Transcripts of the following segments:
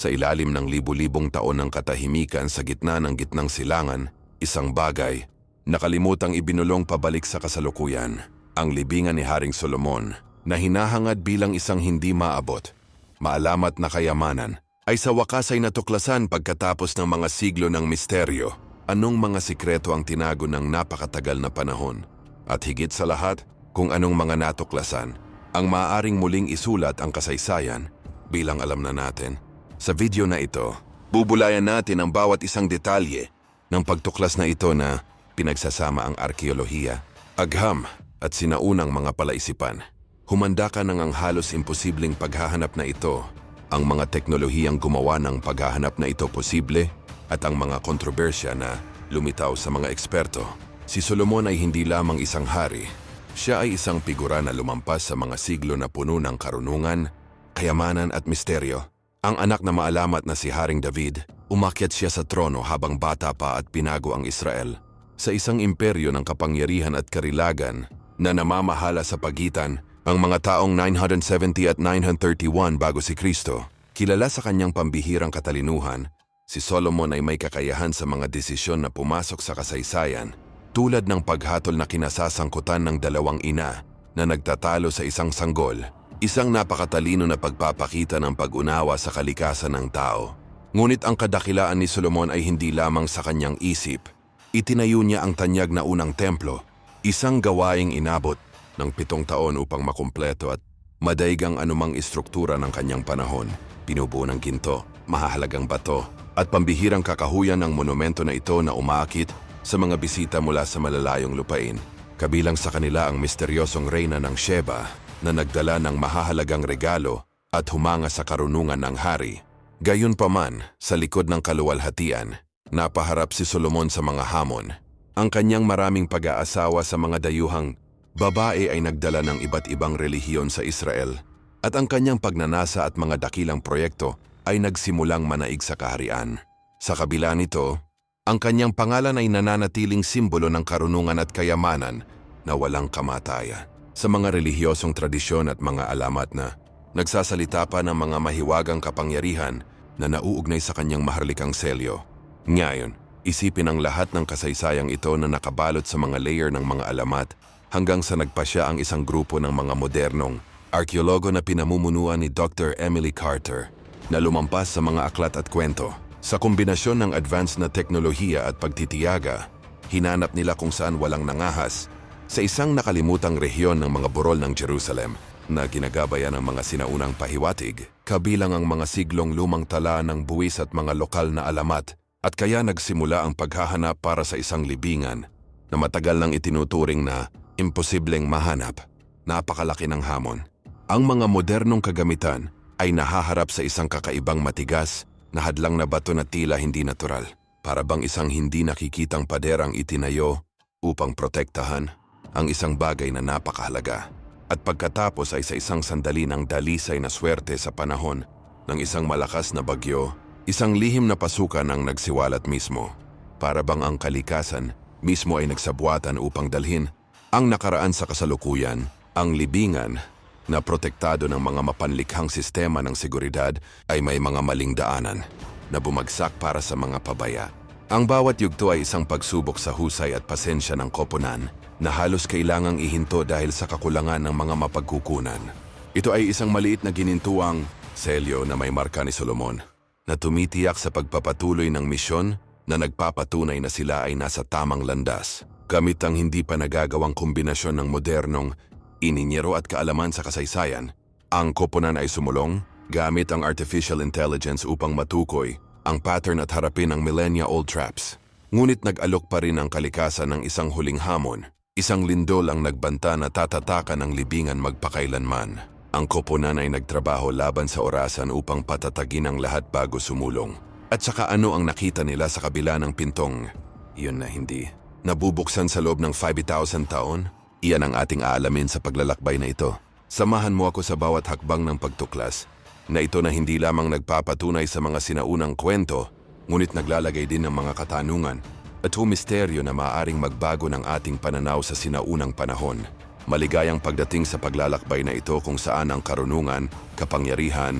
Sa ilalim ng libu-libong taon ng katahimikan sa gitna ng gitnang silangan, isang bagay, nakalimutang ibinulong pabalik sa kasalukuyan, ang libingan ni Haring Solomon na hinahangad bilang isang hindi maabot, maalamat na kayamanan, ay sa wakas ay natuklasan pagkatapos ng mga siglo ng misteryo. Anong mga sikreto ang tinago ng napakatagal na panahon? At higit sa lahat, kung anong mga natuklasan, ang maaaring muling isulat ang kasaysayan bilang alam na natin. Sa video na ito, bubulayan natin ang bawat isang detalye ng pagtuklas na ito na pinagsasama ang arkeolohiya, agham at sinaunang mga palaisipan. Humanda ka ng ang halos imposibleng paghahanap na ito, ang mga teknolohiyang gumawa ng paghahanap na ito posible at ang mga kontrobersya na lumitaw sa mga eksperto. Si Solomon ay hindi lamang isang hari, siya ay isang figura na lumampas sa mga siglo na puno ng karunungan, kayamanan at misteryo. Ang anak na maalamat na si Haring David, umakyat siya sa trono habang bata pa at pinago ang Israel sa isang imperyo ng kapangyarihan at karilagan na namamahala sa pagitan ang mga taong 970 at 931 bago si Kristo. Kilala sa kanyang pambihirang katalinuhan, si Solomon ay may kakayahan sa mga desisyon na pumasok sa kasaysayan tulad ng paghatol na kinasasangkutan ng dalawang ina na nagtatalo sa isang sanggol, isang napakatalino na pagpapakita ng pag-unawa sa kalikasan ng tao. Ngunit ang kadakilaan ni Solomon ay hindi lamang sa kanyang isip. Itinayo niya ang tanyag na unang templo, isang gawaing inabot ng pitong taon upang makumpleto at madaigang anumang istruktura ng kanyang panahon. Pinubuo ng ginto, mahahalagang bato, at pambihirang kakahuyan ng monumento na ito na umaakit sa mga bisita mula sa malalayong lupain. Kabilang sa kanila ang misteryosong reyna ng Sheba na nagdala ng mahahalagang regalo at humanga sa karunungan ng hari. Gayunpaman, sa likod ng kaluwalhatian, napaharap si Solomon sa mga hamon. Ang kanyang maraming pag-aasawa sa mga dayuhang babae ay nagdala ng iba't ibang relihiyon sa Israel at ang kanyang pagnanasa at mga dakilang proyekto ay nagsimulang manaig sa kaharian. Sa kabila nito, ang kanyang pangalan ay nananatiling simbolo ng karunungan at kayamanan na walang kamatayan. Sa mga relihiyosong tradisyon at mga alamat na nagsasalita pa ng mga mahiwagang kapangyarihan na nauugnay sa kanyang maharlikang selyo. Ngayon, isipin ang lahat ng kasaysayang ito na nakabalot sa mga layer ng mga alamat hanggang sa nagpasya ang isang grupo ng mga modernong arkeologo na pinamumunuan ni Dr. Emily Carter na lumampas sa mga aklat at kwento. Sa kombinasyon ng advanced na teknolohiya at pagtitiyaga, hinanap nila kung saan walang nangahas sa isang nakalimutang rehiyon ng mga burol ng Jerusalem na ginagabayan ng mga sinaunang pahiwatig, kabilang ang mga siglong lumang tala ng buwis at mga lokal na alamat at kaya nagsimula ang paghahanap para sa isang libingan na matagal nang itinuturing na imposibleng mahanap. Napakalaki ng hamon. Ang mga modernong kagamitan ay nahaharap sa isang kakaibang matigas na hadlang na bato na tila hindi natural. Para bang isang hindi nakikitang paderang itinayo upang protektahan ang isang bagay na napakahalaga. At pagkatapos ay sa isang sandali ng dalisay na swerte sa panahon ng isang malakas na bagyo, isang lihim na pasukan ang nagsiwalat mismo. Para bang ang kalikasan mismo ay nagsabuatan upang dalhin ang nakaraan sa kasalukuyan, ang libingan na protektado ng mga mapanlikhang sistema ng seguridad ay may mga maling daanan na bumagsak para sa mga pabaya. Ang bawat yugto ay isang pagsubok sa husay at pasensya ng koponan na halos kailangang ihinto dahil sa kakulangan ng mga mapagkukunan. Ito ay isang maliit na ginintuang selyo na may marka ni Solomon na tumitiyak sa pagpapatuloy ng misyon na nagpapatunay na sila ay nasa tamang landas gamit ang hindi pa nagagawang kombinasyon ng modernong ininyero at kaalaman sa kasaysayan. Ang koponan ay sumulong gamit ang artificial intelligence upang matukoy ang pattern at harapin ng millennia-old traps. Ngunit nag-alok pa rin ang kalikasan ng isang huling hamon. Isang lindol ang nagbanta na tatatakan ng libingan magpakailanman. Ang koponan ay nagtrabaho laban sa orasan upang patatagin ang lahat bago sumulong. At saka ano ang nakita nila sa kabila ng pintong? Yun na hindi. Nabubuksan sa loob ng 5,000 taon? Iyan ang ating aalamin sa paglalakbay na ito. Samahan mo ako sa bawat hakbang ng pagtuklas na ito na hindi lamang nagpapatunay sa mga sinaunang kwento, ngunit naglalagay din ng mga katanungan at humisteryo na maaaring magbago ng ating pananaw sa sinaunang panahon. Maligayang pagdating sa paglalakbay na ito kung saan ang karunungan, kapangyarihan,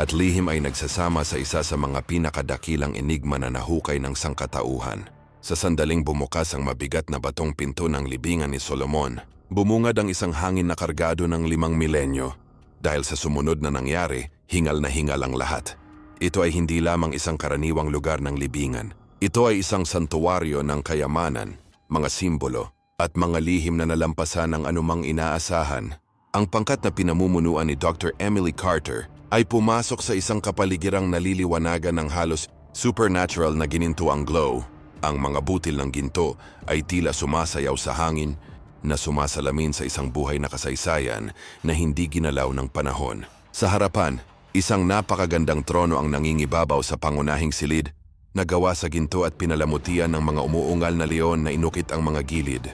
at lihim ay nagsasama sa isa sa mga pinakadakilang enigma na nahukay ng sangkatauhan. Sa sandaling bumukas ang mabigat na batong pinto ng libingan ni Solomon, bumungad ang isang hangin na kargado ng limang milenyo. Dahil sa sumunod na nangyari, hingal na hingal ang lahat. Ito ay hindi lamang isang karaniwang lugar ng libingan. Ito ay isang santuwaryo ng kayamanan, mga simbolo, at mga lihim na nalampasan ng anumang inaasahan. Ang pangkat na pinamumunuan ni Dr. Emily Carter ay pumasok sa isang kapaligirang naliliwanagan ng halos supernatural na gininto ang glow. Ang mga butil ng ginto ay tila sumasayaw sa hangin na sumasalamin sa isang buhay na kasaysayan na hindi ginalaw ng panahon. Sa harapan, isang napakagandang trono ang nangingibabaw sa pangunahing silid na gawa sa ginto at pinalamutian ng mga umuungal na leon na inukit ang mga gilid.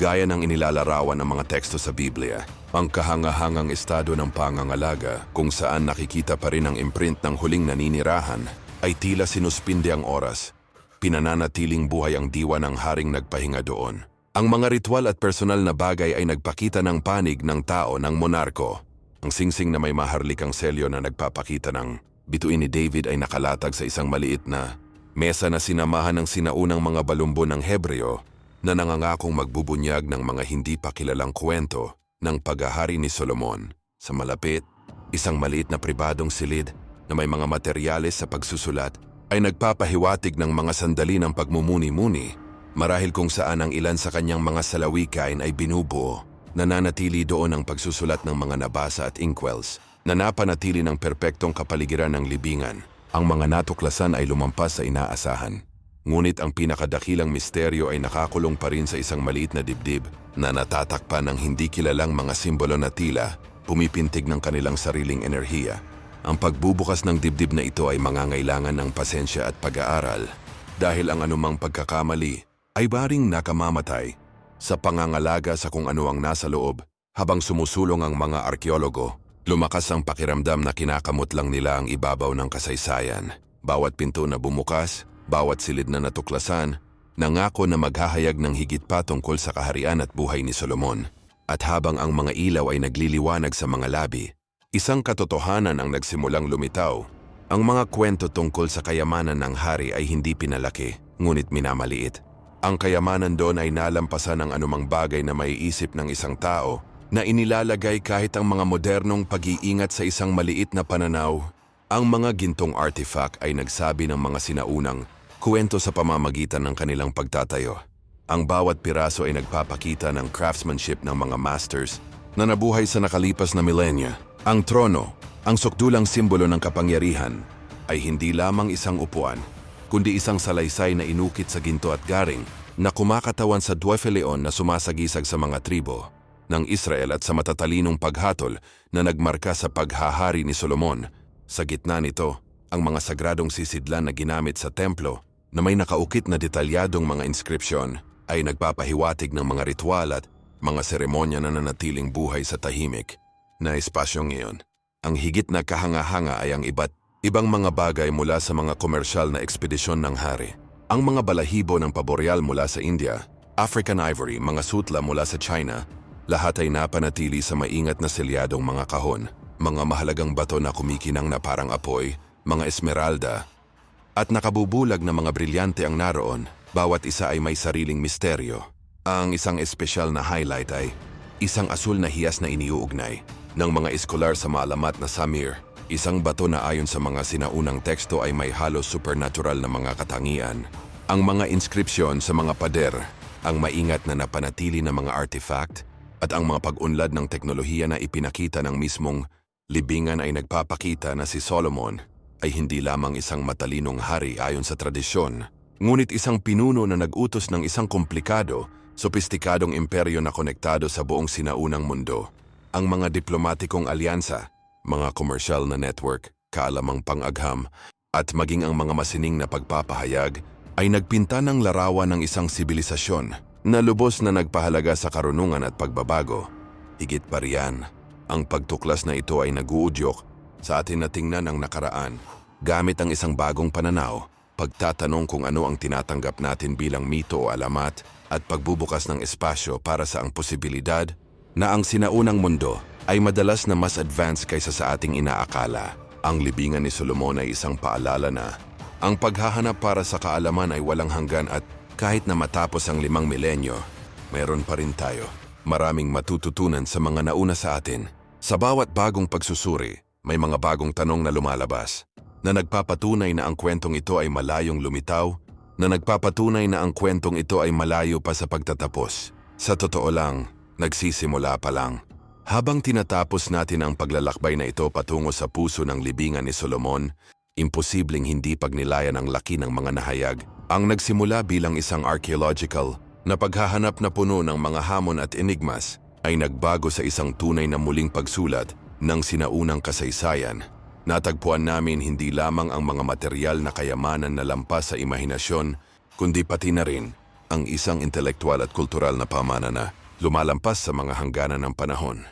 Gaya ng inilalarawan ng mga teksto sa Biblia, ang kahangahangang estado ng pangangalaga kung saan nakikita pa rin ang imprint ng huling naninirahan ay tila sinuspinde ang oras. Pinananatiling buhay ang diwa ng haring nagpahinga doon. Ang mga ritual at personal na bagay ay nagpakita ng panig ng tao ng monarko. Ang singsing na may maharlikang selyo na nagpapakita ng bituin ni David ay nakalatag sa isang maliit na mesa na sinamahan ng sinaunang mga balumbo ng Hebreo na nangangakong magbubunyag ng mga hindi pa kilalang kwento ng paghahari ni Solomon. Sa malapit, isang maliit na pribadong silid na may mga materyales sa pagsusulat ay nagpapahiwatig ng mga sandali ng pagmumuni-muni marahil kung saan ang ilan sa kanyang mga salawikain ay binubuo. Nananatili doon ang pagsusulat ng mga nabasa at inkwells na napanatili ng perpektong kapaligiran ng libingan. Ang mga natuklasan ay lumampas sa inaasahan. Ngunit ang pinakadakilang misteryo ay nakakulong pa rin sa isang maliit na dibdib na natatakpan ng hindi kilalang mga simbolo na tila pumipintig ng kanilang sariling enerhiya. Ang pagbubukas ng dibdib na ito ay mangangailangan ng pasensya at pag-aaral dahil ang anumang pagkakamali ay baring nakamamatay sa pangangalaga sa kung ano ang nasa loob habang sumusulong ang mga arkeologo. Lumakas ang pakiramdam na kinakamot lang nila ang ibabaw ng kasaysayan. Bawat pinto na bumukas, bawat silid na natuklasan, nangako na maghahayag ng higit pa tungkol sa kaharian at buhay ni Solomon. At habang ang mga ilaw ay nagliliwanag sa mga labi, isang katotohanan ang nagsimulang lumitaw. Ang mga kwento tungkol sa kayamanan ng hari ay hindi pinalaki, ngunit minamaliit. Ang kayamanan doon ay nalampasan ng anumang bagay na maiisip ng isang tao na inilalagay kahit ang mga modernong pag-iingat sa isang maliit na pananaw ang mga gintong artifact ay nagsabi ng mga sinaunang kwento sa pamamagitan ng kanilang pagtatayo. Ang bawat piraso ay nagpapakita ng craftsmanship ng mga masters na nabuhay sa nakalipas na milenya. Ang trono, ang sukdulang simbolo ng kapangyarihan, ay hindi lamang isang upuan, kundi isang salaysay na inukit sa ginto at garing na kumakatawan sa Dwefeleon na sumasagisag sa mga tribo ng Israel at sa matatalinong paghatol na nagmarka sa paghahari ni Solomon sa gitna nito, ang mga sagradong sisidlan na ginamit sa templo na may nakaukit na detalyadong mga inskripsyon ay nagpapahiwatig ng mga ritual at mga seremonya na nanatiling buhay sa tahimik na espasyong iyon. Ang higit na kahanga-hanga ay ang iba't ibang mga bagay mula sa mga komersyal na ekspedisyon ng hari. Ang mga balahibo ng paboreal mula sa India, African ivory, mga sutla mula sa China, lahat ay napanatili sa maingat na selyadong mga kahon mga mahalagang bato na kumikinang na parang apoy, mga esmeralda, at nakabubulag na mga brilyante ang naroon, bawat isa ay may sariling misteryo. Ang isang espesyal na highlight ay isang asul na hiyas na iniuugnay ng mga eskolar sa maalamat na Samir, isang bato na ayon sa mga sinaunang teksto ay may halos supernatural na mga katangian. Ang mga inskripsyon sa mga pader, ang maingat na napanatili na mga artifact, at ang mga pag-unlad ng teknolohiya na ipinakita ng mismong Libingan ay nagpapakita na si Solomon ay hindi lamang isang matalinong hari ayon sa tradisyon, ngunit isang pinuno na nag-utos ng isang komplikado, sopistikadong imperyo na konektado sa buong sinaunang mundo. Ang mga diplomatikong alyansa, mga komersyal na network, kaalamang pang-agham, at maging ang mga masining na pagpapahayag ay nagpinta ng larawan ng isang sibilisasyon na lubos na nagpahalaga sa karunungan at pagbabago. Higit pa riyan, ang pagtuklas na ito ay naguudyok sa atin na tingnan ang nakaraan gamit ang isang bagong pananaw, pagtatanong kung ano ang tinatanggap natin bilang mito o alamat at pagbubukas ng espasyo para sa ang posibilidad na ang sinaunang mundo ay madalas na mas advanced kaysa sa ating inaakala. Ang libingan ni Solomon ay isang paalala na ang paghahanap para sa kaalaman ay walang hanggan at kahit na matapos ang limang milenyo, meron pa rin tayo. Maraming matututunan sa mga nauna sa atin. Sa bawat bagong pagsusuri, may mga bagong tanong na lumalabas na nagpapatunay na ang kwentong ito ay malayong lumitaw, na nagpapatunay na ang kwentong ito ay malayo pa sa pagtatapos. Sa totoo lang, nagsisimula pa lang. Habang tinatapos natin ang paglalakbay na ito patungo sa puso ng libingan ni Solomon, imposibleng hindi pagnilayan ang laki ng mga nahayag. Ang nagsimula bilang isang archaeological na paghahanap na puno ng mga hamon at enigmas ay nagbago sa isang tunay na muling pagsulat ng sinaunang kasaysayan. Natagpuan namin hindi lamang ang mga material na kayamanan na lampas sa imahinasyon, kundi pati na rin ang isang intelektual at kultural na pamana na lumalampas sa mga hangganan ng panahon.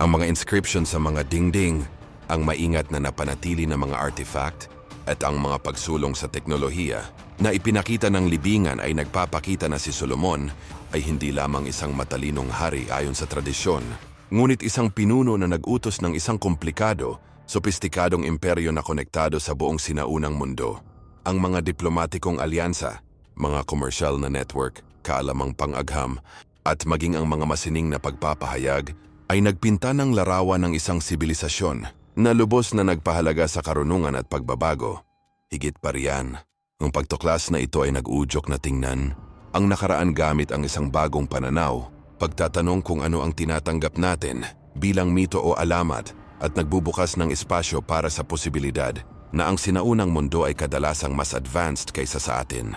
Ang mga inscription sa mga dingding, ang maingat na napanatili na mga artifact, at ang mga pagsulong sa teknolohiya na ipinakita ng libingan ay nagpapakita na si Solomon ay hindi lamang isang matalinong hari ayon sa tradisyon, ngunit isang pinuno na nag-utos ng isang komplikado, sopistikadong imperyo na konektado sa buong sinaunang mundo. Ang mga diplomatikong alyansa, mga komersyal na network, kaalamang pang-agham, at maging ang mga masining na pagpapahayag ay nagpinta ng larawan ng isang sibilisasyon na lubos na nagpahalaga sa karunungan at pagbabago. Higit pa riyan, ang pagtuklas na ito ay nag-udyok na tingnan ang nakaraan gamit ang isang bagong pananaw, pagtatanong kung ano ang tinatanggap natin bilang mito o alamat at nagbubukas ng espasyo para sa posibilidad na ang sinaunang mundo ay kadalasang mas advanced kaysa sa atin.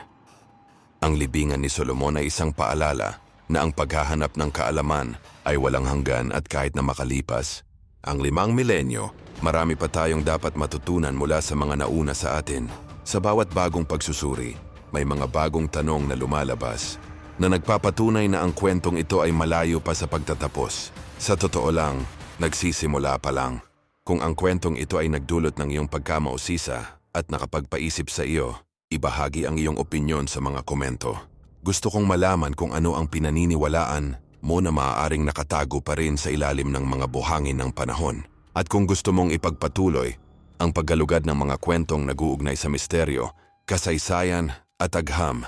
Ang libingan ni Solomon ay isang paalala na ang paghahanap ng kaalaman ay walang hanggan at kahit na makalipas, ang limang milenyo, marami pa tayong dapat matutunan mula sa mga nauna sa atin. Sa bawat bagong pagsusuri, may mga bagong tanong na lumalabas na nagpapatunay na ang kwentong ito ay malayo pa sa pagtatapos. Sa totoo lang, nagsisimula pa lang. Kung ang kwentong ito ay nagdulot ng iyong pagkamausisa at nakapagpaisip sa iyo, ibahagi ang iyong opinyon sa mga komento. Gusto kong malaman kung ano ang pinaniniwalaan mo na maaaring nakatago pa rin sa ilalim ng mga buhangin ng panahon. At kung gusto mong ipagpatuloy ang paggalugad ng mga kwentong naguugnay sa misteryo, kasaysayan at agham,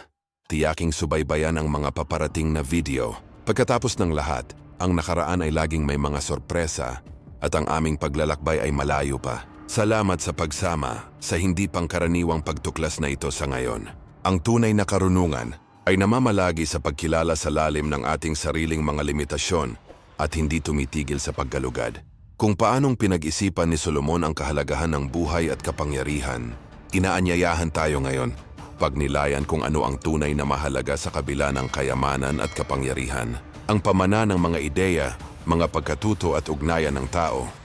tiyaking subaybayan ang mga paparating na video. Pagkatapos ng lahat, ang nakaraan ay laging may mga sorpresa at ang aming paglalakbay ay malayo pa. Salamat sa pagsama sa hindi pangkaraniwang pagtuklas na ito sa ngayon. Ang tunay na karunungan ay namamalagi sa pagkilala sa lalim ng ating sariling mga limitasyon at hindi tumitigil sa paggalugad. Kung paanong pinag-isipan ni Solomon ang kahalagahan ng buhay at kapangyarihan, inaanyayahan tayo ngayon pagnilayan kung ano ang tunay na mahalaga sa kabila ng kayamanan at kapangyarihan. Ang pamana ng mga ideya, mga pagkatuto at ugnayan ng tao